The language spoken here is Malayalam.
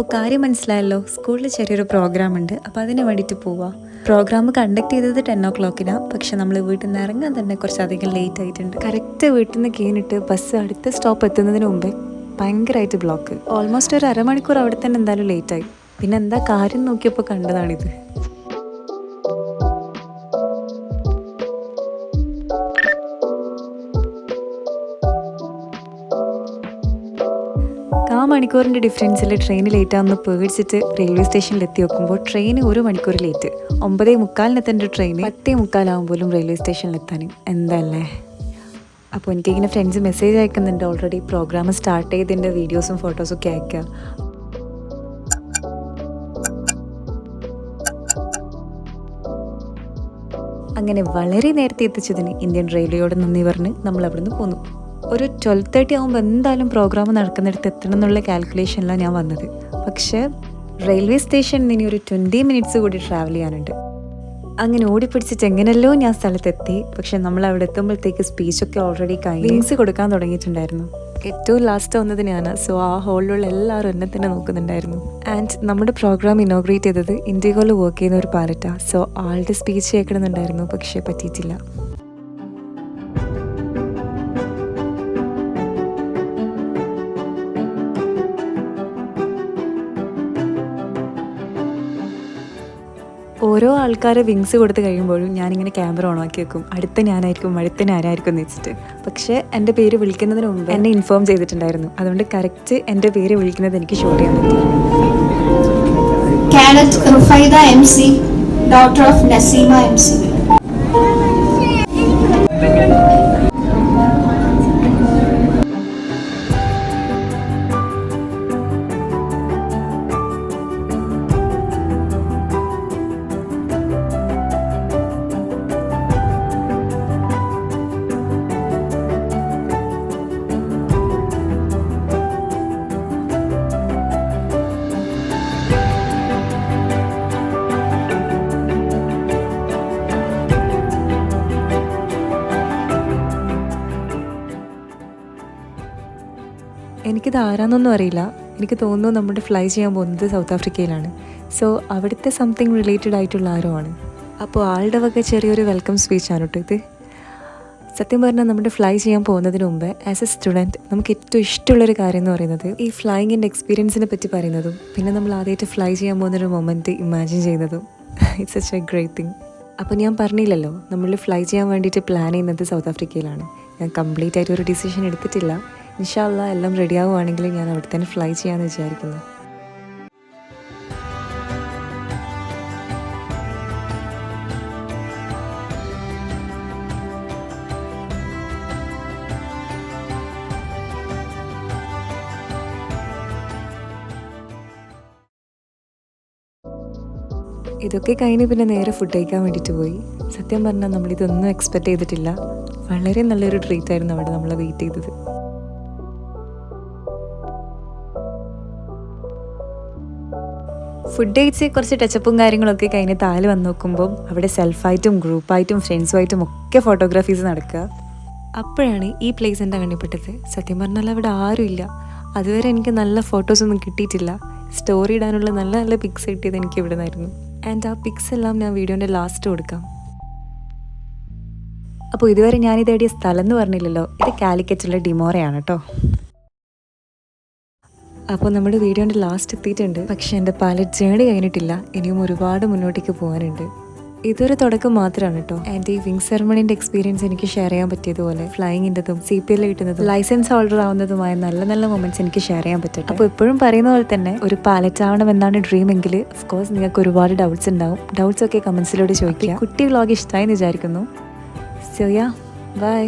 അപ്പോൾ കാര്യം മനസ്സിലായല്ലോ. സ്കൂളിൽ ചെറിയൊരു പ്രോഗ്രാം ഉണ്ട്. അപ്പോൾ അതിന് വേണ്ടിയിട്ട് പോവാം. പ്രോഗ്രാം കണ്ടക്ട് ചെയ്തത് ടെൻ ഓ ക്ലോക്കിനാണ് പക്ഷെ നമ്മൾ വീട്ടിൽ നിന്ന് ഇറങ്ങാൻ തന്നെ കുറച്ചധികം ലേറ്റ് ആയിട്ടുണ്ട്. കറക്റ്റ് വീട്ടിൽ നിന്ന് കീനിട്ട് ബസ് അടുത്ത സ്റ്റോപ്പ് എത്തുന്നതിന് മുമ്പേ ഭയങ്കരമായിട്ട് ബ്ലോക്ക് ഓൾമോസ്റ്റ് ഒരു അരമണിക്കൂർ അവിടെ തന്നെ എന്തായാലും ലേറ്റ് ആയി. പിന്നെ എന്താ കാര്യം നോക്കിയപ്പോൾ കണ്ടതാണിത്. ആ മണിക്കൂറിന്റെ ഡിഫറൻസിൽ ട്രെയിൻ ലേറ്റ് ആവുന്ന. പേടിച്ചിട്ട് റെയിൽവേ സ്റ്റേഷനിൽ എത്തി നോക്കുമ്പോൾ ട്രെയിൻ ഒരു മണിക്കൂർ ലേറ്റ് ഒമ്പതേ മുക്കാലിനെത്തേണ്ട ട്രെയിൻ പത്തേ മുക്കാലാവുമ്പോഴും റെയിൽവേ സ്റ്റേഷനിൽ എത്താനും. എന്തല്ലേ? അപ്പോൾ എനിക്കിങ്ങനെ ഫ്രണ്ട്സ് മെസ്സേജ് അയക്കുന്നുണ്ട്. ഓൾറെഡി പ്രോഗ്രാം സ്റ്റാർട്ട് ചെയ്തതിന്റെ വീഡിയോസും ഫോട്ടോസും ഒക്കെ അയക്കുക അങ്ങനെ വളരെ നേരത്തെ എത്തിച്ചതിന് ഇന്ത്യൻ റെയിൽവേയോട് നന്ദി പറഞ്ഞ് നമ്മൾ അവിടുന്ന് പോന്നു. ഒരു ട്വൽവ് തേർട്ടി ആകുമ്പോൾ എന്തായാലും പ്രോഗ്രാം നടക്കുന്നിടത്ത് എത്തണം എന്നുള്ള കാൽക്കുലേഷനിലാണ് ഞാൻ വന്നത്. പക്ഷേ റെയിൽവേ സ്റ്റേഷനിൽ ഇനി ഒരു ട്വന്റി മിനിറ്റ്സ് കൂടി ട്രാവൽ ചെയ്യാനുണ്ട്. അങ്ങനെ ഓടിപ്പിടിച്ചിട്ട് എങ്ങനെയല്ലോ ഞാൻ സ്ഥലത്തെത്തി. പക്ഷെ നമ്മൾ അവിടെ എത്തുമ്പോഴത്തേക്ക് സ്പീച്ചൊക്കെ ഓൾറെഡി കൈ വിങ്സ് കൊടുക്കാൻ തുടങ്ങിയിട്ടുണ്ടായിരുന്നു. ഏറ്റവും ലാസ്റ്റ് വന്നത് ഞാൻ. സോ ആ ഹോളിലുള്ള എല്ലാവരും എന്നെ തന്നെ നോക്കുന്നുണ്ടായിരുന്നു. ആൻഡ് നമ്മുടെ പ്രോഗ്രാം ഇനോഗ്രേറ്റ് ചെയ്തത് ഇൻഡിഗോയിൽ വർക്ക് ചെയ്യുന്ന ഒരു പാലറ്റാണ് സോ ആളുടെ സ്പീച്ച് കേൾക്കണമെന്നുണ്ടായിരുന്നു. പക്ഷേ പറ്റിയിട്ടില്ല. ഓരോ ആൾക്കാരെ വിങ്സ് കൊടുത്ത് കഴിയുമ്പോഴും ഞാനിങ്ങനെ ക്യാമറ ഓണാക്കി വെക്കും. അടുത്ത ഞാനായിരിക്കും അടുത്ത ഞാനായിരിക്കും എന്ന് വെച്ചിട്ട്. പക്ഷേ എന്റെ പേര് വിളിക്കുന്നതിന് മുമ്പ് എന്നെ ഇൻഫോം ചെയ്തിട്ടുണ്ടായിരുന്നു. അതുകൊണ്ട് കറക്റ്റ് എന്റെ പേര് വിളിക്കുന്നത് എനിക്ക് ഷോട്ട് ചെയ്യാൻ പറ്റി. Cadet of Naseema M of എനിക്കിത് ആരാന്നൊന്നും അറിയില്ല. എനിക്ക് തോന്നുന്നു നമ്മുടെ ഫ്ലൈ ചെയ്യാൻ പോകുന്നത് സൗത്ത് ആഫ്രിക്കയിലാണ് സോ അവിടുത്തെ സംതിങ് റിലേറ്റഡ് ആയിട്ടുള്ള ആരോ ആണ് അപ്പോൾ ആളുടെ വക ചെറിയൊരു വെൽക്കം സ്പീച്ചാണ് കേട്ടോ ഇത്. സത്യം പറഞ്ഞാൽ നമ്മുടെ ഫ്ലൈ ചെയ്യാൻ പോകുന്നതിന് മുമ്പ് ആസ് എ സ്റ്റുഡന്റ് നമുക്ക് ഏറ്റവും ഇഷ്ടമുള്ളൊരു കാര്യം എന്ന് പറയുന്നത് ഈ ഫ്ലൈയിങ്ങിന്റെ എക്സ്പീരിയൻസിനെ പറ്റി പറയുന്നതും പിന്നെ നമ്മൾ ആദ്യമായിട്ട് ഫ്ലൈ ചെയ്യാൻ പോകുന്നൊരു മൊമെന്റ് ഇമാജിൻ ചെയ്യുന്നതും. It's such a great thing അപ്പോൾ ഞാൻ പറഞ്ഞില്ലല്ലോ നമ്മൾ ഫ്ലൈ ചെയ്യാൻ വേണ്ടിയിട്ട് പ്ലാൻ ചെയ്യുന്നത് സൗത്ത് ആഫ്രിക്കയിലാണ് ഞാൻ കംപ്ലീറ്റ് ആയിട്ട് ഒരു ഡിസിഷൻ എടുത്തിട്ടില്ല. ഇൻഷാല്ല എല്ലാം റെഡി ആവുകയാണെങ്കിൽ ഞാൻ അവിടെ തന്നെ ഫ്ലൈ ചെയ്യാമെന്ന് വിചാരിക്കുന്നു. ഇതൊക്കെ കഴിഞ്ഞ് പിന്നെ നേരെ ഫുഡ് കഴിക്കാൻ വേണ്ടിയിട്ട് പോയി. സത്യം പറഞ്ഞാൽ നമ്മളിതൊന്നും എക്സ്പെക്റ്റ് ചെയ്തിട്ടില്ല. വളരെ നല്ലൊരു ട്രീറ്റ് ആയിരുന്നു അവിടെ നമ്മൾ വെയിറ്റ് ചെയ്തത്. ഫുഡ് കഴിച്ച് കുറച്ച് ടച്ചപ്പും കാര്യങ്ങളൊക്കെ കഴിഞ്ഞ് താൽ വന്ന് നോക്കുമ്പോൾ അവിടെ സെൽഫായിട്ടും ഗ്രൂപ്പായിട്ടും ഫ്രണ്ട്സുമായിട്ടും ഒക്കെ ഫോട്ടോഗ്രാഫീസ് നടക്കുക. അപ്പോഴാണ് ഈ പ്ലേസ് എന്റെ കണ്ണിപ്പെട്ടത് സത്യം പറഞ്ഞാൽ അവിടെ ആരുമില്ല അതുവരെ എനിക്ക് നല്ല ഫോട്ടോസൊന്നും കിട്ടിയിട്ടില്ല. സ്റ്റോറി ഇടാനുള്ള നല്ല നല്ല പിക്സ് കിട്ടിയത് എനിക്ക് ഇവിടെ നിന്നായിരുന്നു. ആൻഡ് ആ പിക്സ് എല്ലാം ഞാൻ വീഡിയോന്റെ ലാസ്റ്റ് കൊടുക്കാം. അപ്പോൾ ഇതുവരെ ഞാൻ ഇതേടിയ സ്ഥലം എന്ന് പറഞ്ഞില്ലല്ലോ ഇത് കാലിക്കറ്റുള്ള ഡിമോറയാണ് കേട്ടോ അപ്പോൾ നമ്മുടെ വീഡിയോന്റെ ലാസ്റ്റ് എത്തിയിട്ടുണ്ട്. പക്ഷേ എന്റെ പാലറ്റ് ജേണി കഴിഞ്ഞിട്ടില്ല. ഇനിയും ഒരുപാട് മുന്നോട്ടേക്ക് പോകാനുണ്ട്. ഇതൊരു തുടക്കം മാത്രമാണ് കേട്ടോ ആൻഡ് ഈ വിങ് സെറമണിന്റെ എക്സ്പീരിയൻസ് എനിക്ക് ഷെയർ ചെയ്യാൻ പറ്റിയതുപോലെ ഫ്ലൈങ്ങിന്റെതും സി പി എൽ കിട്ടുന്നതും ലൈസൻസ് ഹോൾഡർ ആവുന്നതുമായ നല്ല നല്ല മൊമെന്റ്സ് എനിക്ക് ഷെയർ ചെയ്യാൻ പറ്റട്ടെ. അപ്പോൾ എപ്പോഴും പറയുന്ന പോലെ തന്നെ ഒരു പാലറ്റ് ആവണം എന്നാണ് ഡ്രീം എങ്കിൽ കോഴ്സ് നിങ്ങൾക്ക് ഒരുപാട് ഡൗട്ട്സ് ഉണ്ടാവും. ഡൗട്ട്സ് ഒക്കെ കമൻസിലൂടെ ചോദിക്കുക കുട്ടി വ്ളോഗ് ഇഷ്ടമായി എന്ന് വിചാരിക്കുന്നു. So yeah by